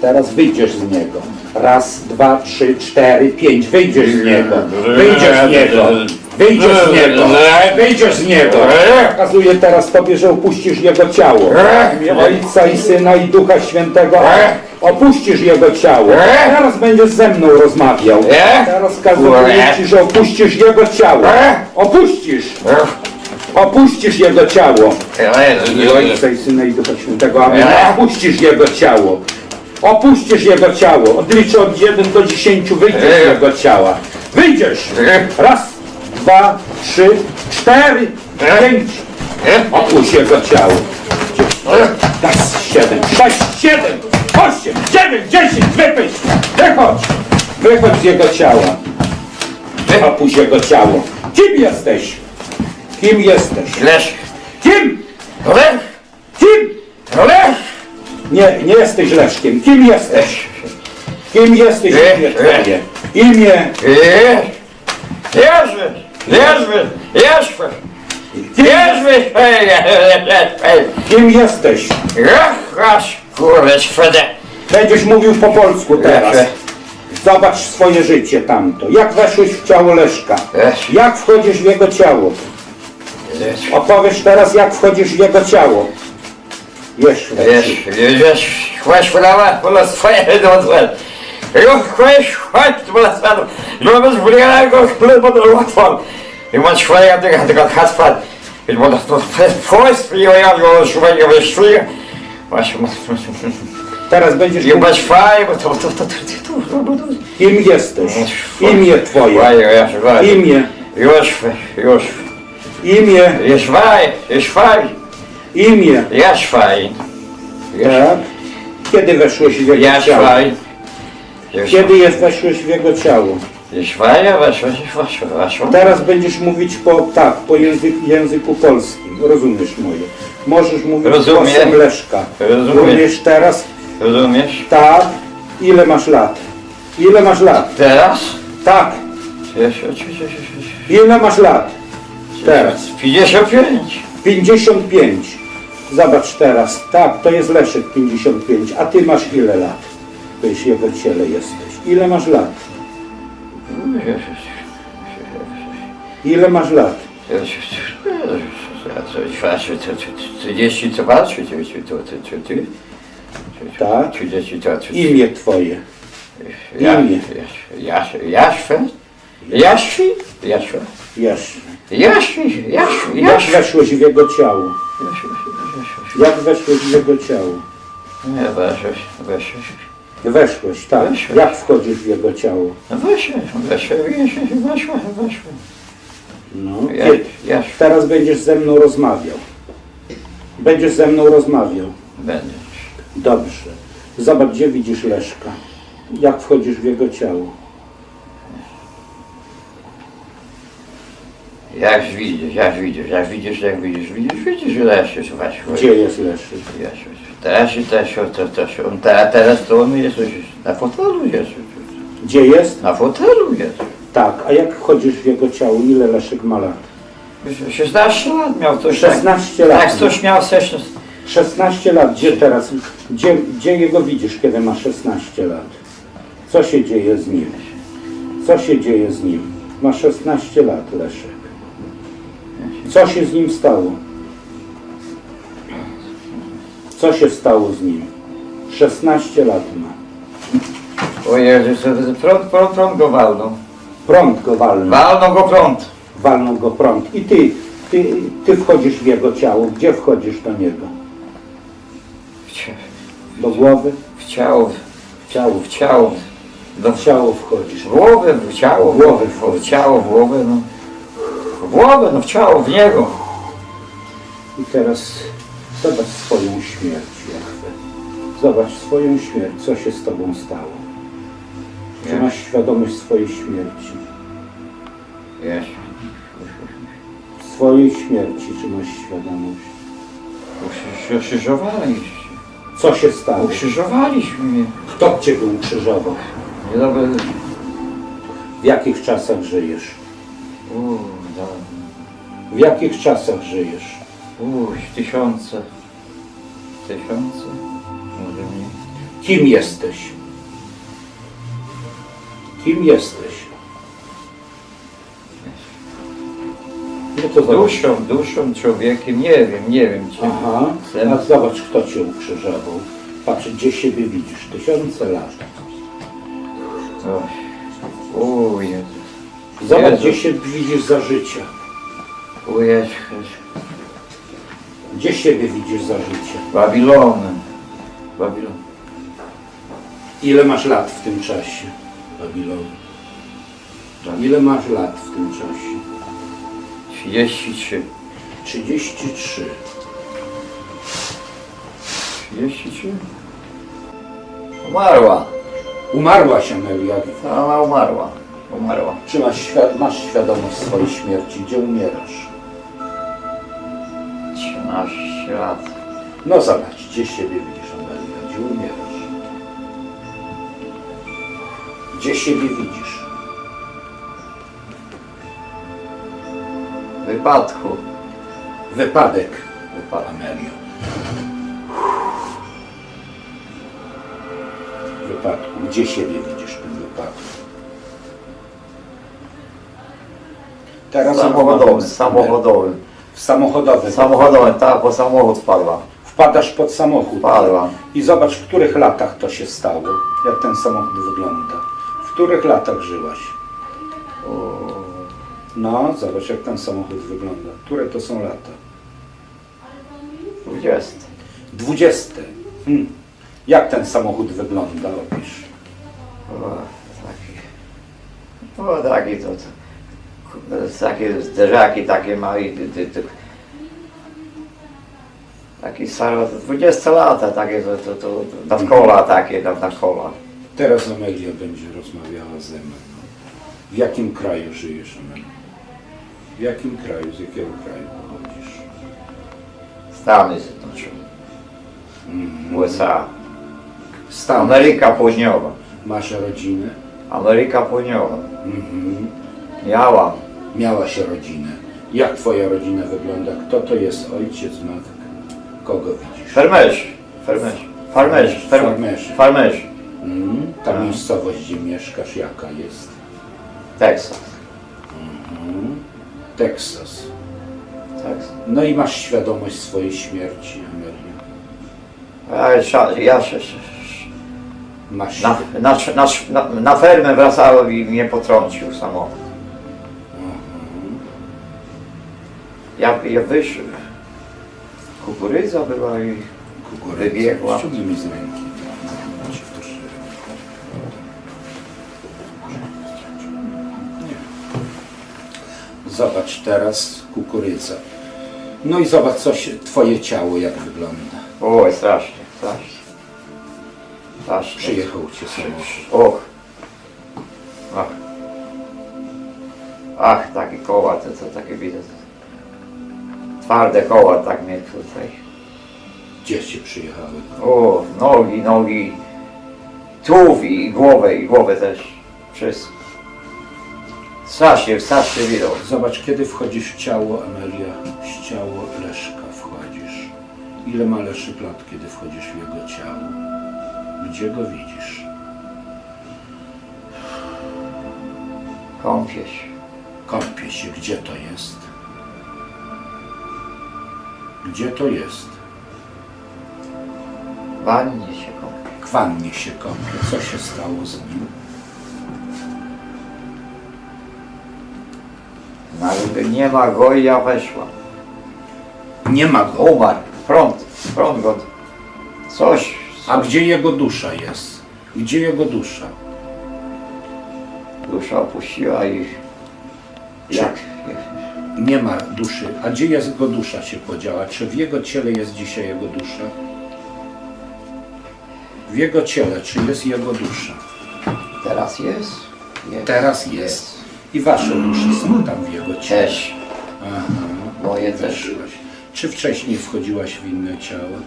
Teraz wyjdziesz z niego. Raz, dwa, trzy, cztery, pięć. Wyjdziesz z niego. Wyjdziesz z niego. Wyjdziesz z niego. Wyjdziesz z niego. Pokazuję teraz tobie, że opuścisz jego ciało. Ojca i Syna i Ducha Świętego. Opuścisz jego ciało. Teraz będziesz ze mną rozmawiał. Teraz kazuję ci, że opuścisz jego ciało. Opuścisz. Opuścisz jego ciało. Imię Ojca i Syna i Ducha Świętego. Amen. Opuścisz jego ciało. Opuścisz jego ciało. Odliczę od 1 do 10. Wyjdziesz z jego ciała. Wyjdziesz. Raz, dwa, trzy, cztery, pięć. Opuść jego ciało. Raz, siedem, sześć, siedem, osiem, dziewięć, dziesięć. Wypyć. Wychodź. Wychodź z jego ciała. Opuść jego ciało. Kim jesteś? Kim jesteś? Lesz! Kim? Lesz! Kim? Lesz! Nie, nie jesteś Leszkiem. Kim jesteś? Kim jesteś imię twoje? Imię. Jerzy! Jerzy! Jerzy! Jerzy! Kim jesteś? Rasz! Kurwa, szwedę! Będziesz mówił po polsku teraz. Zobacz swoje życie tamto. Jak weszłeś w ciało Leszka? Jak wchodzisz w jego ciało? Opowiesz teraz, jak wchodzisz w jego ciało. Jeszcze lepiej. Wiesz, wiesz, chłaś prawa, pola swoje do złe. Już chłaś, chłaś, pola swoje. No bez wulgarnego sklepu do łatwo. I masz swoje, tego, tego hasła. I bo to, to, to jest post, i ja go szukaj, go wyszli. Właśnie, Teraz będziesz i mówił, masz faj, bo to, to, to, to, to, to, to, kim jesteś. Imię twoje. Faj, ja się faj. Imię. Już, już. Imię. Jest faj, jest faj, Imię. jest faj. Tak? Kiedy weszłeś w jego ciało? Jest Kiedy jest weszłeś w jego ciało? Jest fajnie, weszło, weszło, weszło. Teraz będziesz mówić po tak, po języku, języku polskim. Rozumiesz moje. Możesz mówić Rozumiem. głosem Leszka. Rozumiem. Rozumiesz teraz? Rozumiesz? Tak. Ile masz lat? Ile masz lat? Teraz? Tak. Ile masz lat? Teraz. 55. 55. Zobacz teraz. Tak, to jest Leszek 55. A ty masz ile lat? To jest jego ciele jesteś. Ile masz lat? Ile masz lat? 30 co ty? Tak. 30 to czy Imię twoje. Imię. Jaś, Jaszwe? Jasi? Jaszwe? Jeszcze. Jasi, Jasi, Jak weszłeś w jego ciało? Jak weszłeś w jego ciało? Nie, weszłeś, weszłeś. Weszłeś, tak. Weszłeś. Jak wchodzisz w jego ciało? No weszłeś, weszłeś, weszłeś, weszłeś, weszłeś. No. Ja, Kiedy? ja Teraz będziesz ze mną rozmawiał. Będziesz ze mną rozmawiał. będę. Dobrze. Zobacz, gdzie widzisz Leszka. Jak wchodzisz w jego ciało? Jak widzisz, jak widzisz, jak widzisz, jak widzisz, widzisz, widzisz, Leszek weszłeś. Gdzie jest? Jesteś. Teraz się też, to, to się, on teraz, teraz to on jest na fotelu jest. Gdzie jest? Na fotelu jest. Tak. A jak wchodzisz w jego ciało? Ile Leszek ma lat? 16 lat miał coś. 16 tak, lat. Tak, coś miał 16. 16 lat. Gdzie teraz? Gdzie, gdzie jego widzisz, kiedy ma 16 lat? Co się dzieje z nim? Co się dzieje z nim? Ma 16 lat Leszek. Co się z nim stało? Co się stało z nim? 16 lat ma. O Jezu, prąd, prąd, prąd go walnął. Prąd go walnął. Walnął go prąd. Walnął go prąd. I ty, ty, ty wchodzisz w jego ciało. Gdzie wchodzisz do niego? Do głowy? w ciało, W ciało. w ciało. Do W ciało wchodzisz. w głowę, w ciało, W głowę w, w ciało, w głowę, no. W głowę, no w ciało, w niego. I teraz zobacz swoją śmierć, Jachwę. Zobacz swoją śmierć, co się z Tobą stało. Czy masz świadomość swojej śmierci? Jest. Swojej śmierci, czy masz świadomość? Ukrzyż- Ukrzyżowaliście. Co się stało? Ukrzyżowaliśmy mnie. Kto Cię ukrzyżował? Niedobre... W jakich czasach żyjesz? Uuu. W jakich czasach żyjesz? Uuu, tysiące. Tysiące? Może mniej. Kim jesteś? Kim jesteś? No to zobacz. Duszą, duszą, człowiekiem, nie wiem, nie wiem czym. Aha, Sen. a zobacz kto cię ukrzyżował. Patrz, gdzie siebie widzisz, tysiące lat. Oj. O Jezus. Zobacz, Jezu. gdzie się widzisz za życia. Jezus. Gdzie siebie widzisz za życia. Babilon. Babilon. Ile masz lat w tym czasie, Babilon? Ile masz lat w tym czasie? 33. 33. 33? Umarła. Umarłaś Amelia. Ona umarła. Umarła. Czy masz, świad- masz świadomość swojej śmierci? Gdzie umierasz? 13 lat. No zobacz, gdzie siebie widzisz Amelia? Gdzie umierasz? Gdzie siebie widzisz? Wypadku. Wypadek. Amelio. Wypadku. Gdzie siebie widzisz w tym wypadku? Teraz Samochodowy. rozmawiamy. Samochodowy. Samochodowy, tak, bo samochód wpadła. Wpadasz pod samochód. Wpadła. I zobacz, w których latach to się stało. Jak ten samochód wygląda. W których latach żyłaś? No, zobacz, jak ten samochód wygląda. Które to są lata? 20. Dwudzieste. Hmm. Jak ten samochód wygląda? Opisz. O, taki. O, taki to, to takie zderzaki takie ma i ty, ty, ty, taki staro, 20 lata takie to, to, to, to na kola takie, na, na kola. Teraz Amelia będzie rozmawiała ze mną. W jakim kraju żyjesz, Amelia? W jakim kraju, z jakiego kraju pochodzisz? Stany Zjednoczone, Mhm. USA, Stan. Ameryka Południowa, Masz rodzinę? Ameryka Południowa. Mhm. Miałam, Miałaś rodzinę. Jak twoja rodzina wygląda? Kto to jest ojciec, matka? Kogo widzisz? fermerzy, farmerzy, fermerzy, Farmerzy. farmerzy, Mhm. Ta Tak. miejscowość, gdzie mieszkasz, jaka jest? Teksas, Mhm. Teksas. Teksas. No i masz świadomość swojej śmierci, Amelia. Ja, ja, ja się, się, Masz Na, na, na, na, na fermę wracałem i mnie potrącił samochód. Ja, ja wyszedł. Kukurydza była i wybiegła. Ściągnij mi z ręki. Zobacz teraz kukurydza. No i zobacz co się, twoje ciało jak wygląda. oj strasznie, strasznie. Strasznie. Przyjechał cię samochód. Och. Ach. Ach, takie koła, to, to takie widzę. Twarde koła, tak mnie tutaj. Gdzie cię przyjechały? O, nogi, nogi. Tułów i głowę, i głowę też. Wszystko. Strasznie, strasznie widok. Zobacz, kiedy wchodzisz w ciało, Amelia, w ciało Leszka wchodzisz. Ile ma Leszek lat, kiedy wchodzisz w jego ciało? Gdzie go widzisz? Kąpię się. Kąpie się. Gdzie to jest? Gdzie to jest? Wannie się kąpię. W wannie się kąpie. Co się stało z nim? Nagle nie ma go i ja weszłam. Nie ma go. Umarł. Prąd. Prąd go. Coś. A gdzie jego dusza jest? Gdzie jego dusza? Dusza opuściła i... Jak? Nie ma duszy. A gdzie jego dusza się podziała? Czy w jego ciele jest dzisiaj jego dusza? W jego ciele, czy jest jego dusza? Teraz jest? Jest. Teraz jest. I wasze dusze są tam w jego ciele. Też. Aha. Moje też. Czy wcześniej wchodziłaś w inne ciało?